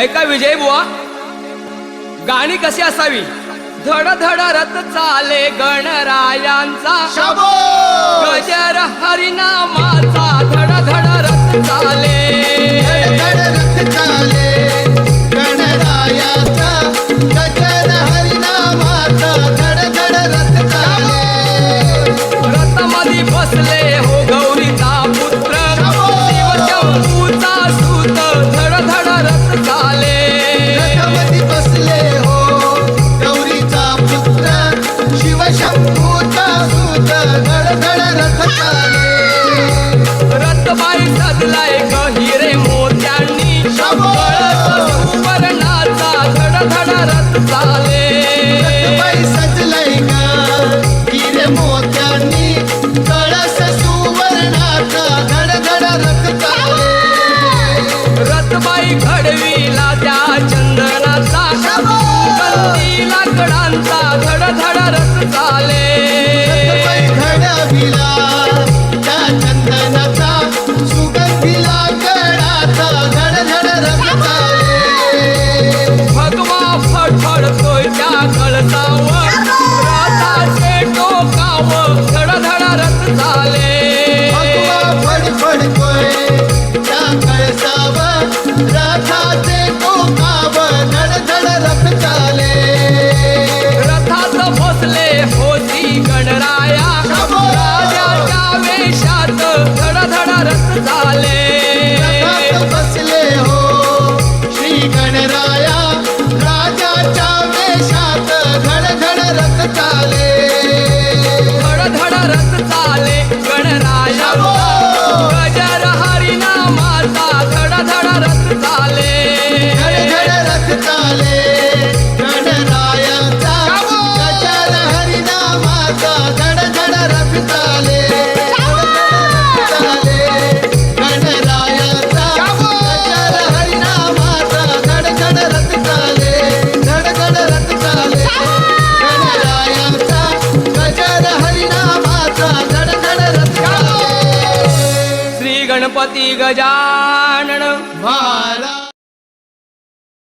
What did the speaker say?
ऐका विजय बुवा. गाणी कशी असावी? धड धड रथ चाले गणरायांचा. शाबो गजर हरिनामाचा धड धड रथ चाले. धड रथ चाले गणरायाचा. गजर हरिनामाचा धड धड रथ चाले. रथमध्ये बसले शिवशंभूचा सूत धड रथ चाले रथबाई सजलाय गहिरे मोत्यांनी सुवर्णाचा रथ चाले हिरे मोत्यांनी. कळस सुवर्णाचा रथ चाले रथबाई घडवीला त्या चंदनाचा लाकडांचा धड धड चाले. बाई घडविला रथ चाले गणराया शाबो! गजर हरिनामाचा धड धड रथ चाले। धड धड रथ चाले गणरायाचा। गजर हरिनामाचा धड धड रथ चाले। गणपती गजानन. महाराज